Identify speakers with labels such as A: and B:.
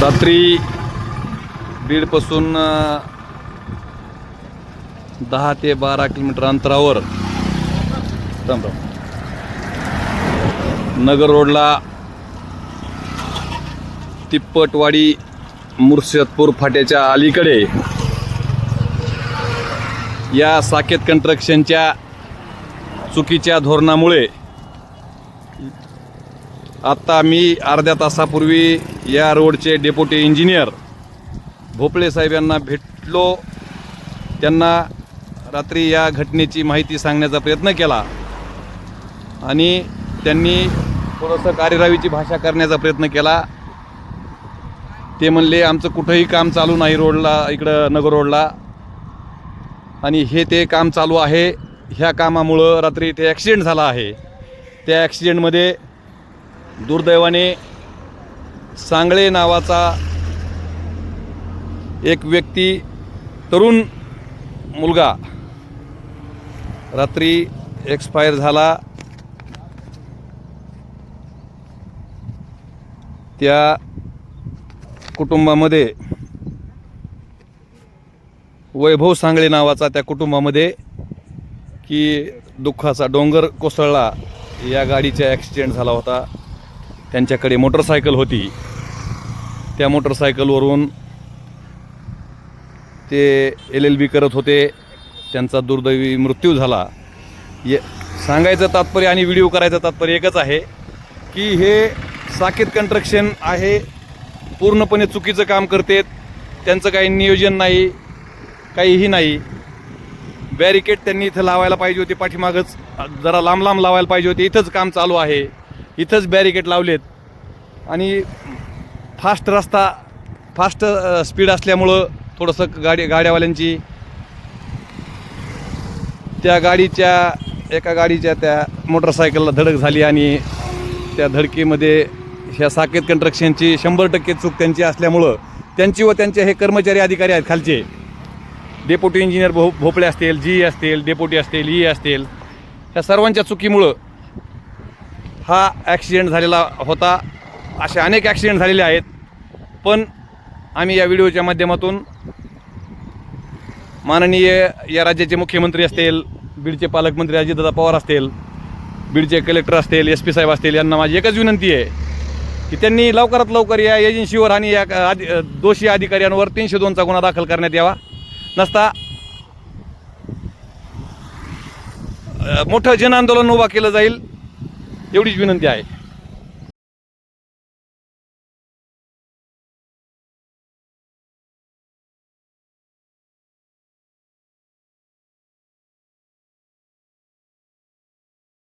A: रात्री बीडपासून दहा ते बारा किलोमीटर अंतरावर नगर रोडला तिप्पटवाडी मुर्शदपूर फाट्याच्या अलीकडे या साकेत कंस्ट्रक्शनच्या चुकीच्या धोरणामुळे आत्ता मी अर्ध्या तासापूर्वी या रोडचे डेप्युटी इंजिनियर भोपळे साहेब यांना भेटलो. त्यांना रात्री या घटनेची माहिती सांगण्याचा प्रयत्न केला. आणि त्यांनी थोडंसं कार्यरावीची भाषा करण्याचा प्रयत्न केला. ते म्हणले आमचं कुठंही काम चालू नाही रोडला इकडं नगर रोडला. आणि हे ते काम चालू आहे. ह्या कामामुळं रात्री इथे ॲक्सिडेंट झाला आहे. त्या ॲक्सिडेंटमध्ये दुर्दैवाने सांगळे नावाचा एक व्यक्ती तरुण मुलगा रात्री एक्सपायर झाला. त्या कुटुंबामध्ये वैभव सांगळे नावाचा त्या कुटुंबामध्ये की दुःखाचा डोंगर कोसळला. या गाडीचा ॲक्सिडेंट झाला होता. त्यांच्याकडे मोटरसायकल होती. त्या मोटरसायकलवरून ते एल एल बी करत होते. त्यांचा दुर्दैवी मृत्यू झाला. ये सांगायचं तात्पर्य आणि व्हिडिओ करायचं तात्पर्य एकच आहे की हे साकेत कंस्ट्रक्शन आहे. पूर्णपणे चुकीचं काम करतेत त्यांचं काही नियोजन नाही काहीही नाही. बॅरिकेड त्यांनी इथं लावायला पाहिजे होते पाठीमागच. जरा लांब लांब लावायला पाहिजे होते. इथंच काम चालू आहे. इथंच बॅरिकेड लावलेत. आणि फास्ट रस्ता फास्ट स्पीड असल्यामुळं थोडंसं गाडी गाड्यावाल्यांची त्या गाडीच्या एका गाडीच्या त्या मोटरसायकलला धडक झाली आणि त्या धडकीमध्ये ह्या साकेत कंट्रक्शनची शंभर टक्के चूक त्यांची असल्यामुळं त्यांची व त्यांचे हे कर्मचारी अधिकारी आहेत खालचे. डेपोटी इंजिनियर भो भोपळे असतील जी असतील डेपोटी असतील ई असतील ह्या सर्वांच्या चुकीमुळं हा ॲक्सिडेंट झालेला होता. असे अनेक ॲक्सिडेंट झालेले आहेत. पण आम्ही या व्हिडिओच्या माध्यमातून माननीय या राज्याचे मुख्यमंत्री असतील बीडचे पालकमंत्री अजितदादा पवार असतील बीडचे कलेक्टर असतील एस पी साहेब असतील यांना माझी एकच विनंती आहे की त्यांनी लवकरात लवकर या एजन्सीवर आणि या आदि दोषी अधिकाऱ्यांवर तीनशे दोनचा गुन्हा दाखल करण्यात यावा. नसता मोठं जनआंदोलन उभा केलं जाईल. एवढीच विनंती आहे.